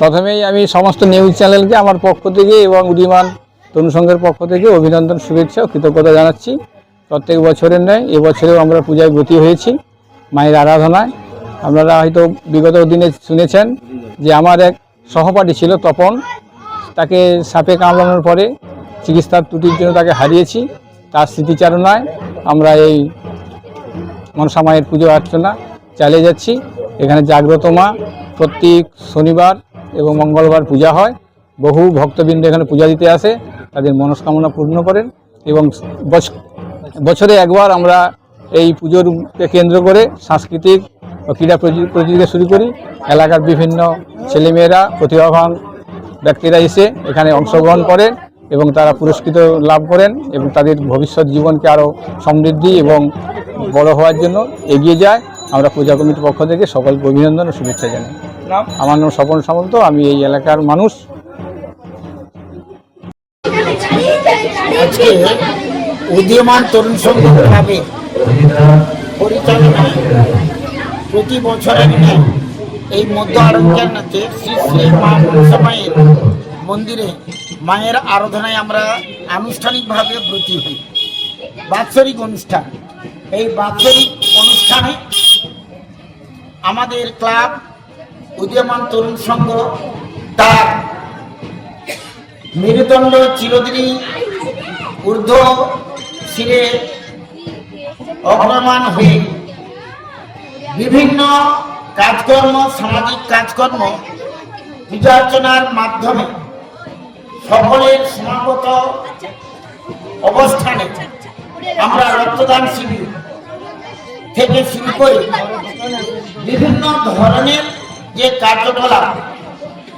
প্রথমেই আমি সমস্ত নিউজ চ্যানেলকে আমার পক্ষ থেকে এবং উদীয়মান তরুণ সংঘের পক্ষ থেকে অভিনন্দন, শুভেচ্ছা ও কৃতজ্ঞতা জানাচ্ছি। প্রত্যেক বছরের ন্যায় এবছরেও আমরা পূজায় ব্রতী হয়েছি মায়ের আরাধনায়। আপনারা হয়তো বিগত দিনে শুনেছেন যে আমার এক সহপাঠী ছিল তপন। তাকে সাপে কামড়ানোর পরে চিকিৎসার ত্রুটির জন্য তাকে হারিয়েছি। তার স্মৃতিচারণায় আমরা এই মনসা মায়ের পুজো অর্চনা চালিয়ে যাচ্ছি। এখানে জাগ্রত মা, প্রত্যেক শনিবার এবং মঙ্গলবার পূজা হয়। বহু ভক্তবৃন্দ এখানে পূজা দিতে আসে, তাদের মনস্কামনা পূর্ণ করেন এবং বছ- বছরে একবার আমরা এই পুজোরকে কেন্দ্র করে সাংস্কৃতিক ও ক্রীড়া প্রতি- প্রতিযোগিতা শুরু করি। এলাকার বিভিন্ন ছেলেমেয়েরা, প্রতিভাবান ব্যক্তিরা এসে এখানে অংশগ্রহণ করেন এবং তারা পুরস্কৃত লাভ করেন এবং তাদের ভবিষ্যৎ জীবনকে আরও সমৃদ্ধি এবং বড় হওয়ার জন্য এগিয়ে যায়। আমরা পূজা কমিটির পক্ষ থেকে সকলকে অভিনন্দন ও শুভেচ্ছা জানাই। আমার নাম স্বপন সামন্ত আমি এই এলাকার মানুষ। আজকে উদীয়মান তরুণ সংঘ ক্লাবের পরিচালনায় প্রতি বছরের এই মধ্য আরঞ্জানাতে শ্রী শ্রী মা মনসা মায়ের মন্দিরে মায়ের আরাধনায় আমরা আনুষ্ঠানিকভাবে ব্রতী হই। বাৎসরিক অনুষ্ঠান। এই বাৎসরিক অনুষ্ঠানে আমাদের ক্লাব, উদীয়মান তরুণ সংঘ, তার মেরুদণ্ড চিরদিনই ঊর্ধ্ব শিরে অগ্রমান হয়ে বিভিন্ন কাজকর্ম, সামাজিক কাজকর্ম পূজা অর্চনার মাধ্যমে সকলের সমাগত অবস্থানে আমরা রক্তদান শিবির থেকে শুরু করে বিভিন্ন ধরনের যে কার্যকলাপ,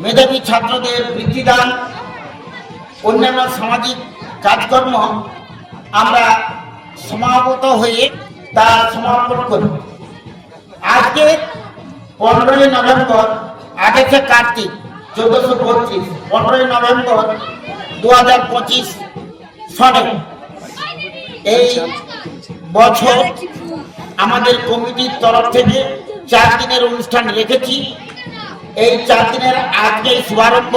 মেধাবী ছাত্রদের বৃত্তিদান, অন্যান্য সামাজিক কাজকর্ম আমরা সমাগত হয়ে তা সমাপন করি। আজকে পনেরোই নভেম্বর, আঠাশে কার্তিক, চোদ্দশো পঁচিশ পনেরোই নভেম্বর দু হাজার পঁচিশ সনে এই বছর আমাদের কমিটির তরফ থেকে চার দিনের অনুষ্ঠান রেখেছি। এই চার দিনের আজকে শুভারম্ভ।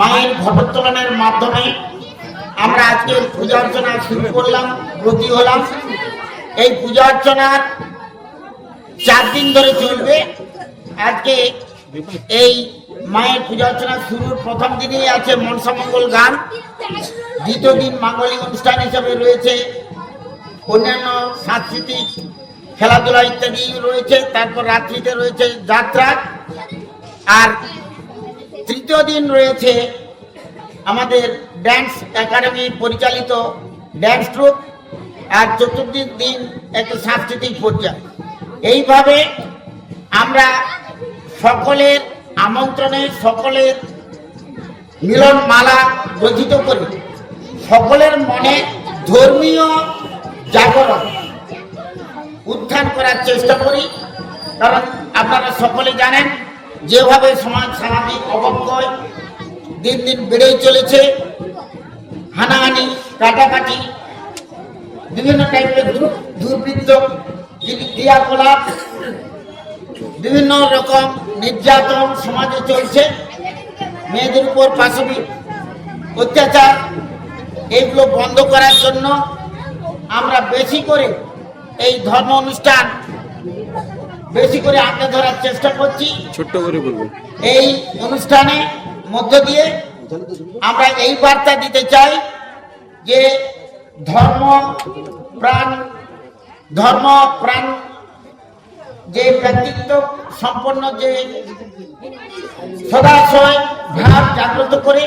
মায়ের ঘটোত্তোলনের মাধ্যমে আমরা আজকে পূজা অর্চনা শুরু করলাম, ব্রতী হলাম। এই পূজা অর্চনার চার দিন ধরে চলবে। আজকে এই মায়ের পূজা অর্চনা শুরুর প্রথম দিনেই আছে মনসামঙ্গল গান। দ্বিতীয় দিন মাঙ্গলিক অনুষ্ঠান হিসেবে রয়েছে অন্যান্য সাংস্কৃতিক খেলাধুলা ইত্যাদি রয়েছে, তারপর রাত্রিতে রয়েছে যাত্রা। আর তৃতীয় দিন রয়েছে আমাদের ড্যান্স একাডেমি পরিচালিত ড্যান্স ট্রুপ আর চতুর্থ দিন একটা সাংস্কৃতিক পর্যায় এইভাবে আমরা সকলের আমন্ত্রণে সকলের মিলন মালা রচিত করি। সকলের মনে ধর্মীয় জাগরণ উত্থান করার চেষ্টা করি। কারণ আপনারা সকলে জানেন, যেভাবে সমাজ সামাজিক অবক্ষয় দিন দিন বেড়েই চলেছে। হানাহানি, কাটাকাটি, বিভিন্ন টাইপের দুর্বৃত্ত ক্রি- ক্রিয়াকলাপ, বিভিন্ন রকম নির্যাতন সমাজে চলছে। মেয়েদের উপর পাশবিক অত্যাচার এইগুলো বন্ধ করার জন্য আমরা বেশি করে এই ধর্ম অনুষ্ঠান বেশি করে আঁকড়ে ধরার চেষ্টা করছি। ছোট্ট করে বলব। এই অনুষ্ঠানে মধ্য দিয়ে আমরা এই বার্তা দিতে চাই যে ধর্ম প্রাণ ধর্ম প্রাণ যে ব্যক্তিত্ব সম্পন্ন যে সদাশয় ভাব জাগ্রত করে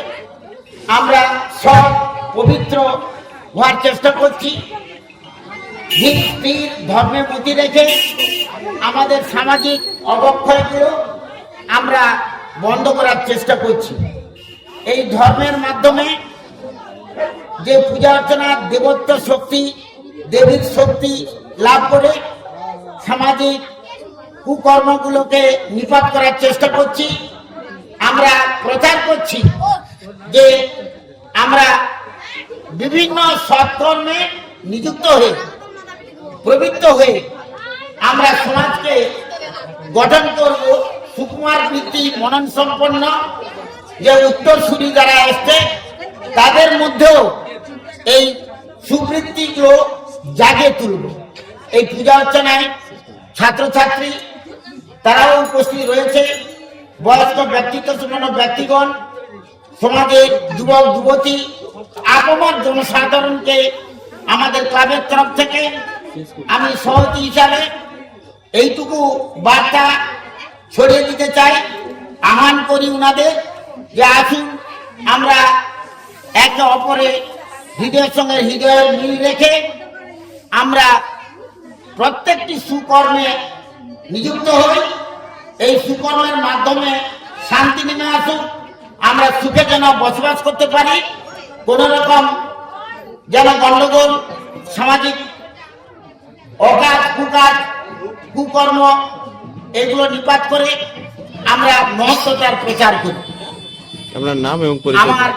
আমরা সব পবিত্র হওয়ার চেষ্টা করছি। স্থির ধর্মে মতি রেখে আমাদের সামাজিক অবক্ষয়গুলো আমরা বন্ধ করার চেষ্টা করছি। এই ধর্মের মাধ্যমে যে পূজা অর্চনার দেবত্ব শক্তি, দেবীর শক্তি লাভ করে সামাজিক কুকর্মগুলোকে নিপাত করার চেষ্টা করছি। আমরা প্রচার করছি যে আমরা বিভিন্ন সৎকর্মে নিযুক্ত হয়ে প্রবৃত্ত হয়ে আমরা সমাজকে গঠন করব। সুকুমার বৃত্তি মনন সম্পন্ন যে উত্তরসূরি যারা আসছে, তাদের মধ্যেও এই সুবৃত্তিগুলো জাগে তুলব। এই পূজা অর্চনায় ছাত্রছাত্রী, তারাও উপস্থিত রয়েছে। বয়স্ক ব্যক্তিত্ব, সম্পন্ন ব্যক্তিগণ, সমাজের যুবক, যুবতী আপমর জনসাধারণকে আমাদের ক্লাবের তরফ থেকে আমি সহযোগী হিসাবে এইটুকু বার্তা ছড়িয়ে দিতে চাই। আহ্বান করি উনাদের যে আসুন, আমরা একে অপরে হৃদয়ের সঙ্গে হৃদয়ের মিল রেখে আমরা প্রত্যেকটি সুকর্মে নিযুক্ত হই। এই সুকর্মের মাধ্যমে শান্তি নেমে আসুক। আমরা সুখে যেন বসবাস করতে পারি। কোন রকম যেন গণ্ডগোল, সামাজিক অকাজ কুকাজ কুকর্ম এগুলো নিপাত করে আমরা মহত্বতার প্রচার করি। আপনার নাম এবং আমার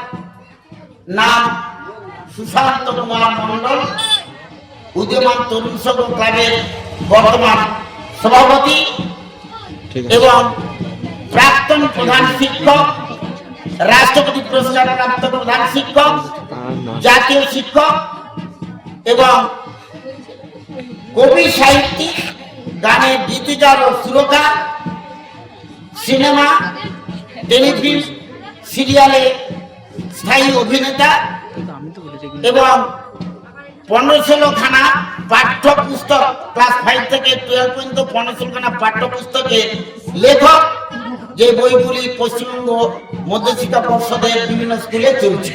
নাম সুশান্ত কুমার মন্ডল উদীয়মান তরুণ সংঘ ক্লাবের বর্তমান সভাপতি এবং প্রাক্তন প্রধান শিক্ষক রাষ্ট্রপতি পুরস্কার প্রাপ্ত প্রধান শিক্ষক জাতীয় শিক্ষক এবং কবি সাহিত্যিক, গানের গীতিকার ও সুরকার সিনেমা, টেলিফিল্ম, সিরিয়ালে স্থায়ী অভিনেতা এবং পনেরো ষোলো খানা পাঠ্য পুস্তক ক্লাস ফাইভ থেকে টুয়েলভ পর্যন্ত পনেরো ষোলো খানা পাঠ্য পুস্তকের লেখক, যে বইগুলি পশ্চিমবঙ্গ মধ্যশিক্ষা পর্ষদের বিভিন্ন স্কুলে চলছে।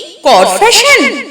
কর ফ্যাশন।